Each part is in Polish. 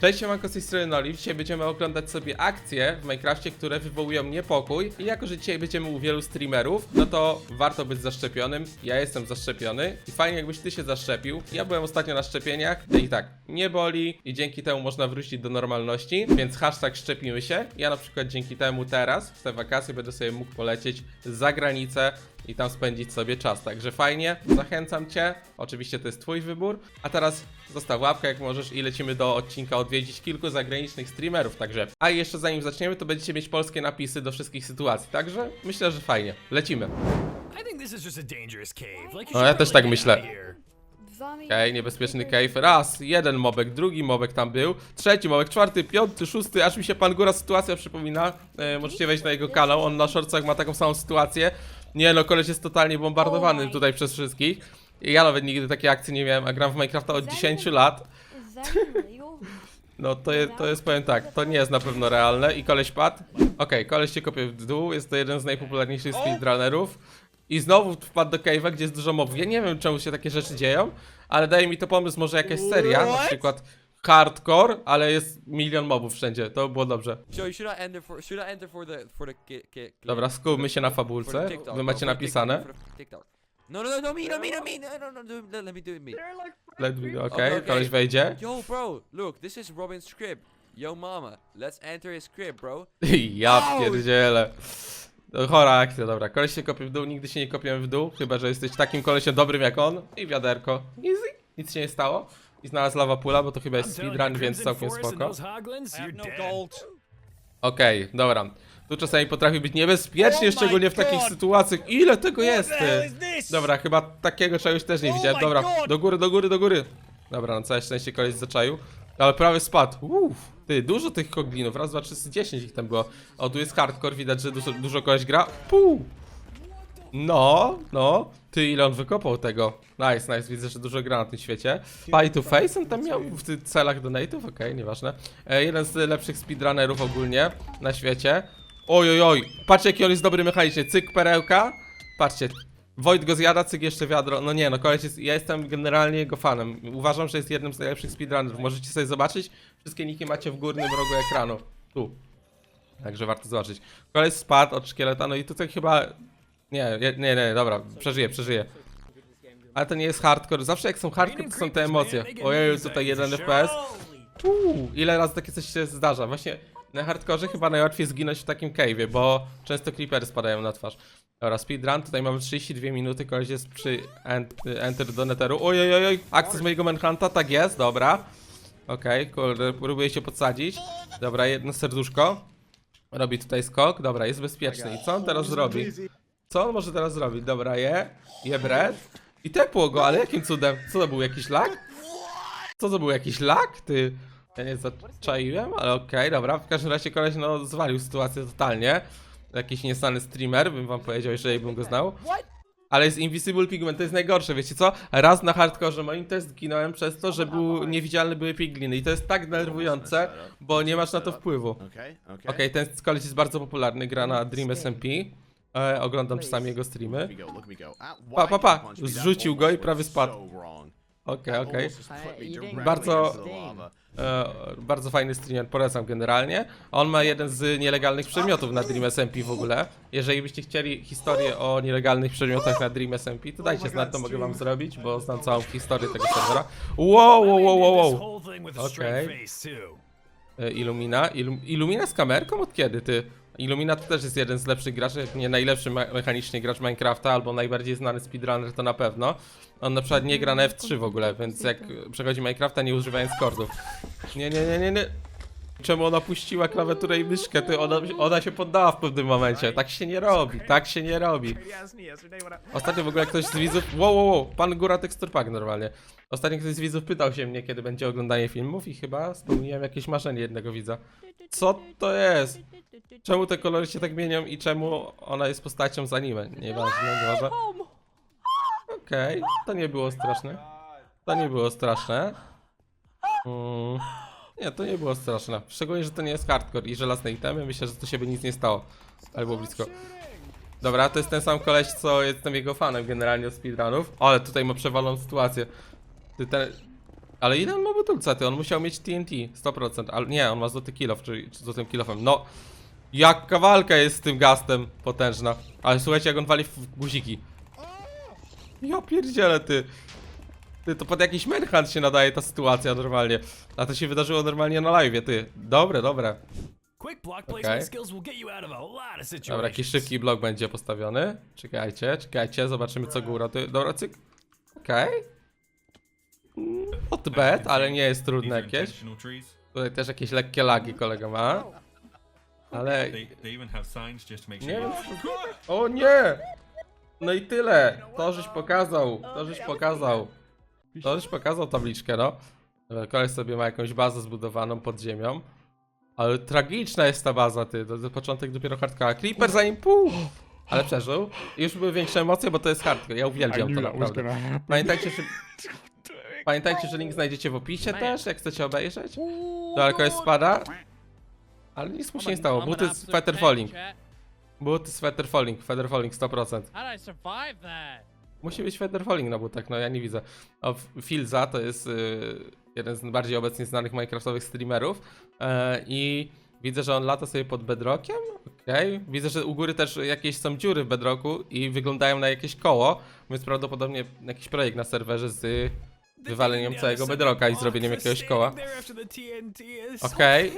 Cześć, siemanko z tej strony Noli. Dzisiaj będziemy oglądać sobie akcje w Minecrafcie, które wywołują niepokój. I jako, że dzisiaj będziemy u wielu streamerów, no to warto być zaszczepionym. Ja jestem zaszczepiony i fajnie jakbyś ty się zaszczepił. Ja byłem ostatnio na szczepieniach i tak, nie boli i dzięki temu można wrócić do normalności, więc hashtag szczepimy się. Ja na przykład dzięki temu teraz, w te wakacje będę sobie mógł polecieć za granicę i tam spędzić sobie czas. Także fajnie, zachęcam Cię. Oczywiście to jest Twój wybór. A teraz zostaw łapkę jak możesz i lecimy do odcinka odwiedzić kilku zagranicznych streamerów. Także, a jeszcze zanim zaczniemy, to będziecie mieć polskie napisy do wszystkich sytuacji. Także myślę, że fajnie. Lecimy. No, ja też tak myślę. Okej, niebezpieczny cave. Raz, jeden mobek, drugi mobek tam był, trzeci mobek, czwarty, piąty, szósty, aż mi się pan Góra sytuacja przypomina. E, możecie wejść na jego kanał, on na shortcach ma taką samą sytuację. Nie no, koleś jest totalnie bombardowany tutaj przez wszystkich. Ja nawet nigdy takiej akcji nie miałem, a gram w Minecrafta od 10 lat. No to jest, to jest, powiem tak, to nie jest na pewno realne i koleś padł. Okej, koleś się kopie w dół, jest to jeden z najpopularniejszych speedrunnerów. I znowu wpadł do cave'a, gdzie jest dużo mobów. Ja nie wiem czemu się takie rzeczy dzieją, ale daje mi to pomysł, może jakaś seria, na przykład hardcore, ale jest milion mobów wszędzie, to by było dobrze. Dobra, skupmy się na fabulce, wy macie napisane. No no no no me no me no me no no no do, let, let me do it me. Let me go, Okay, okej, okay. koleś wejdzie. Yo bro, look, this is Robin's script. Yo mama, let's enter his script, bro. Ja pierdzielę. No, Chora akcja, dobra. Koleś się kopie w dół, nigdy się nie kopiemy w dół, chyba że jesteś takim kolesiem dobrym jak on. I wiaderko. Easy. Nic się nie stało. I znalazł lava pula, bo to chyba jest speedrun, więc całkiem spoko. I have no gold. Okej, dobra. Tu czasami potrafi być niebezpiecznie, Oh my szczególnie w takich God. sytuacjach. Ile tego What jest? the hell Ty? is? Dobra, chyba takiego czegoś też nie Oh widziałem. Dobra, do góry, do góry, do góry. Dobra, na całe szczęście koleś zaczaił. Ale prawie spadł. Uff, ty, dużo tych koglinów. Raz, dwa, trzy, dziesięć ich tam było. O, tu jest hardcore, widać, że dużo, dużo koleś gra. Pół. No, no. Ty, ile on wykopał tego? Nice, nice, widzę, że dużo gra na tym świecie. Pie to face on tam miał w tych celach donate'ów? Okej, nieważne. E, jeden z lepszych speedrunnerów ogólnie na świecie. Oj, oj, oj. Patrzcie, jaki on jest dobry mechanicznie. Cyk, perełka. Patrzcie. Wojt go zjada, cyk jeszcze wiadro. No nie, no koleś jest, ja jestem generalnie jego fanem. Uważam, że jest jednym z najlepszych speedrunnerów. Możecie sobie zobaczyć. Wszystkie niki macie w górnym rogu ekranu. Tu. Także warto zobaczyć. Koleś spadł od szkieleta, no i tutaj chyba... Nie, nie, nie, dobra, przeżyję, przeżyję. Ale to nie jest hardcore. Zawsze jak są hardcore, to są te emocje. Ojej, tutaj jeden FPS. Uuu, ile razy takie coś się zdarza? Właśnie na hardkorze chyba najłatwiej zginąć w takim cave'ie, bo często creepery spadają na twarz. Dobra, speedrun, tutaj mamy 32 minuty, koleś jest przy ent, enter do netheru. Ojej, akces mojego manhunta, tak jest, dobra. Okej, kurde, próbuję się podsadzić. Dobra, jedno serduszko. Robi tutaj skok, dobra, jest bezpieczny. I co on teraz zrobi? Co on może teraz zrobić? Dobra, je, je bread. I tepło go, ale jakim cudem? Co to był, jakiś lag? Co to był, jakiś lag? Ty... Ja nie zaczaiłem, ale okej, dobra. W każdym razie koleś no zwalił sytuację totalnie. Jakiś niesnany streamer, bym wam powiedział, jeżeli bym go znał. Ale jest Invisible Pigment, to jest najgorsze, wiecie co? Raz na hardkorze moim też zginąłem przez to, że był, niewidzialne były pigliny i to jest tak denerwujące, bo nie masz na to wpływu. Okay, okay. Okej, ten koleś jest bardzo popularny, gra na Dream SMP. E, oglądam czasami jego streamy. Pa, pa, pa. Zrzucił go i prawie spadł. Okej, okej. Bardzo-. E, bardzo fajny streamer, polecam generalnie. On ma jeden z nielegalnych przedmiotów na Dream SMP w ogóle. Jeżeli byście chcieli historię o nielegalnych przedmiotach na Dream SMP, to dajcie znać, to mogę wam zrobić, bo znam całą historię tego serwera. Wow, wow, wow, wow, wow. too. E, Illumina. Illum Illumina z kamerką? Od kiedy ty? Illumina to też jest jeden z lepszych graczy, jak nie najlepszy me mechanicznie gracz Minecrafta, albo najbardziej znany speedrunner to na pewno. On na przykład nie gra na F3 w ogóle, więc jak przechodzi Minecrafta nie używając kordów. Nie, nie, nie, nie, nie. Czemu ona puściła klawiaturę i myszkę? Ty, ona, ona się poddała w pewnym momencie. Tak się nie robi, tak się nie robi. Ostatnio w ogóle ktoś z widzów. Wow, wow, wow, pan Góra Texture Pack normalnie. Ostatnio ktoś z widzów pytał się mnie, kiedy będzie oglądanie filmów, i chyba spełniłem jakieś marzenie jednego widza. Co to jest? Czemu te kolory się tak mienią i czemu ona jest postacią z anime? Nieważne, nieważne. Okej, to nie było straszne. To nie było straszne. Mm, nie, to nie było straszne. Szczególnie, że to nie jest hardcore i żelazne itemy. Myślę, że to się by nic nie stało. Albo blisko. Dobra, to jest ten sam koleś, co jestem jego fanem generalnie od speedrunów. Ale tutaj ma przewaloną sytuację. Ty ten... Ale ile on ma budulca, ty? On musiał mieć TNT, 100%, ale nie, on ma złoty kilof, czy, czy złotym kilofem. No, jaka walka jest z tym gastem potężna. Ale słuchajcie, jak on wali w guziki. Ja pierdzielę, ty. Ty, to pod jakiś manhunt się nadaje ta sytuacja normalnie. A to się wydarzyło normalnie na live, ty. Dobre, dobre. Okay. Dobra, jakiś szybki blok będzie postawiony. Czekajcie, czekajcie, zobaczymy co go uratuje. Dobra, cyk. Okej. Not bad, ale nie jest trudne jakieś. Tutaj też jakieś lekkie lagi kolega ma. Ale... Nie you- O nie! No i tyle! To żeś pokazał, to żeś pokazał. To żeś pokazał tabliczkę, no. Koleś sobie ma jakąś bazę zbudowaną pod ziemią. Ale tragiczna jest ta baza, ty. To, to początek dopiero hardcore. Creeper za nim pół! Ale przeżył. I już były większe emocje, bo to jest hardcore. Ja uwielbiam to naprawdę. Pamiętajcie, że... Pamiętajcie, że link znajdziecie w opisie też, jak chcecie obejrzeć. Dobra, koleś spada. Ale nic mu się nie stało. Buty z feather falling. Buty z feather falling, feather falling 100%. How did I survive that? Musi być feather falling na butach, no ja nie widzę. O, F- Filza to jest y, jeden z bardziej obecnie znanych minecraftowych streamerów e, i widzę, że on lata sobie pod bedrockiem, okej. Widzę, że u góry też jakieś są dziury w bedrocku i wyglądają na jakieś koło, więc prawdopodobnie jakiś projekt na serwerze z wywaleniem całego bedrocka i zrobieniem jakiegoś koła. Okej.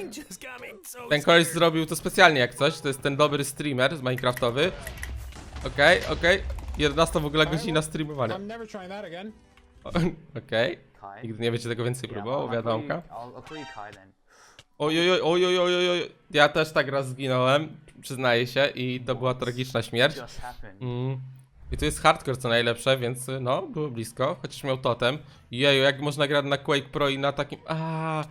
Ten koleś zrobił to specjalnie jak coś, to jest ten dobry streamer z Minecraftowy. Okej, okej. 11 w ogóle godzina streamowania. I'm never trying that again. Okej. Kai? Nigdy nie będzie tego więcej próbował, wiadomka. Ojojoj, ojojoj, oj. Ja też tak raz zginąłem, przyznaję się, i to była tragiczna śmierć. Mm. I tu jest hardcore co najlepsze, więc y, no, było blisko, chociaż miał totem. Jeju, jak można grać na Quake Pro i na takim... A,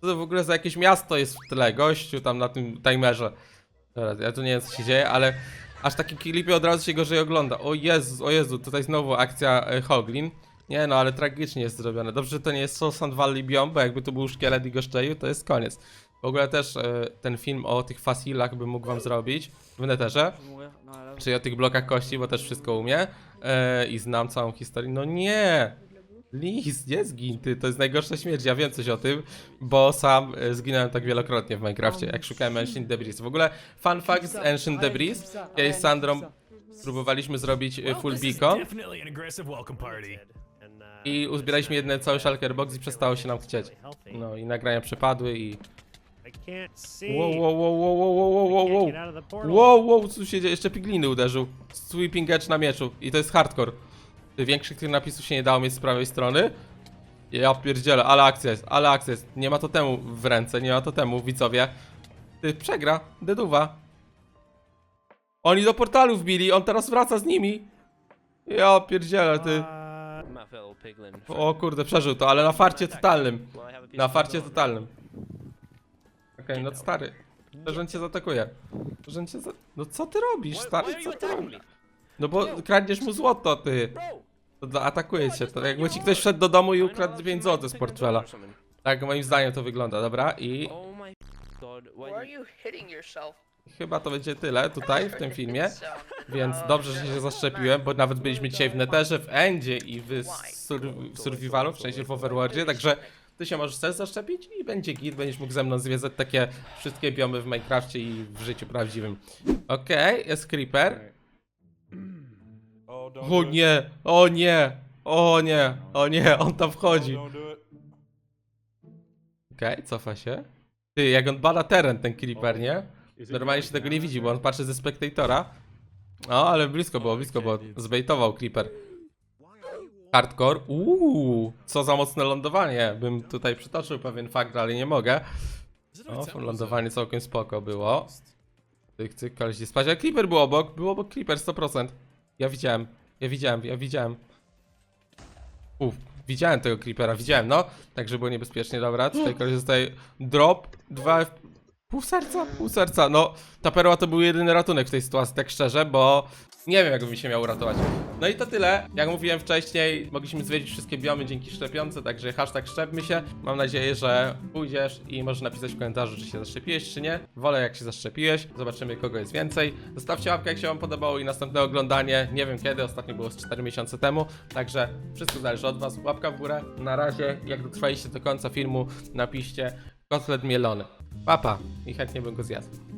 Co to w ogóle za jakieś miasto jest w tle, gościu tam na tym timerze. Dobra, ja tu nie wiem co się dzieje, ale aż taki klipie od razu się gorzej ogląda. O Jezu, o Jezu, tutaj znowu akcja e, Hoglin. Nie no, ale tragicznie jest zrobione. Dobrze, że to nie jest Soul Sand Valley Biome, bo jakby to był szkielet i goszczeju, to jest koniec. W ogóle też e, ten film o tych fasilach bym mógł wam zrobić w neterze. Czyli o tych blokach kości, bo też wszystko umie. E, I znam całą historię. No nie! Lis, nie zgin ty, to jest najgorsza śmierć, ja wiem coś o tym, bo sam e, zginąłem tak wielokrotnie w Minecrafcie, jak szukałem Ancient Debris. W ogóle fun fact z Ancient Debris, ja z Sandrą próbowaliśmy zrobić e, full beacon Definitely an aggressive welcome party. i uzbieraliśmy jeden cały shulker box i przestało się nam chcieć. No i nagrania przepadły i... Wow, wow, wow, wow, wow, wow, wow, wow. Portal. Wow, wow, co się dzieje? Jeszcze pigliny uderzył. Sweeping edge na mieczu. I to jest hardcore. Większych tych napisów się nie dało mieć z prawej strony. Ja pierdzielę, ale akcja jest, ale akcja jest. Nie ma to temu w ręce, nie ma to temu, widzowie. Ty, przegra, deduwa. Oni do portalu wbili, on teraz wraca z nimi. Ja pierdzielę, ty. O kurde, przeżył to, ale na farcie totalnym. Na farcie totalnym. Okej, no stary. Że cię zaatakuje. Że cię za... No co ty robisz, stary? Co ty robisz? No bo kradniesz mu złoto, ty. To dla- atakuje cię. To jakby ci ktoś wszedł do domu i ukradł 5 zł z portfela. Tak moim zdaniem to wygląda, dobra? I Oh my god, Why are you hitting yourself? chyba to będzie tyle tutaj w tym filmie. Więc dobrze, że się zaszczepiłem, bo nawet byliśmy dzisiaj w Netherze, w Endzie i w, sur w Survivalu, w sensie w Overworldzie, także ty się możesz też zaszczepić i będzie git, będziesz mógł ze mną zwiedzać takie wszystkie biomy w Minecrafcie i w życiu prawdziwym. Okej, jest Creeper. Don't O do it. nie, o nie, o nie, o nie, on tam wchodzi. don't do it. Okej, cofa się. Ty, jak on bada teren, ten Creeper, nie? Normalnie się tego nie widzi, bo on patrzy ze spektatora. O, ale blisko było, blisko było. Zbejtował Creeper. Hardcore. Uuu, co za mocne lądowanie. Bym tutaj przytoczył pewien fakt, ale nie mogę. O, lądowanie całkiem spoko było. Cyk, cyk, koleś nie spać. Ale Creeper był obok, był obok Creeper 100%. Ja widziałem, ja widziałem, ja widziałem. Uff, widziałem tego Creepera, widziałem, no. Także było niebezpiecznie, dobra. Tutaj koleś zostaje drop, dwa F... Pół serca, pół serca. No, ta perła to był jedyny ratunek w tej sytuacji, tak szczerze, bo Nie wiem, jak bym się miał uratować. No i to tyle. Jak mówiłem wcześniej, mogliśmy zwiedzić wszystkie biomy dzięki szczepionce, także hashtag szczepmy się. Mam nadzieję, że pójdziesz i możesz napisać w komentarzu, czy się zaszczepiłeś, czy nie. Wolę, jak się zaszczepiłeś. Zobaczymy, kogo jest więcej. Zostawcie łapkę, jak się wam podobało i następne oglądanie. Nie wiem kiedy, ostatnio było z 4 miesiące temu. Także wszystko zależy od was. Łapka w górę. Na razie, jak dotrwaliście do końca filmu, napiszcie kotlet mielony. Papa i chętnie bym go zjadł.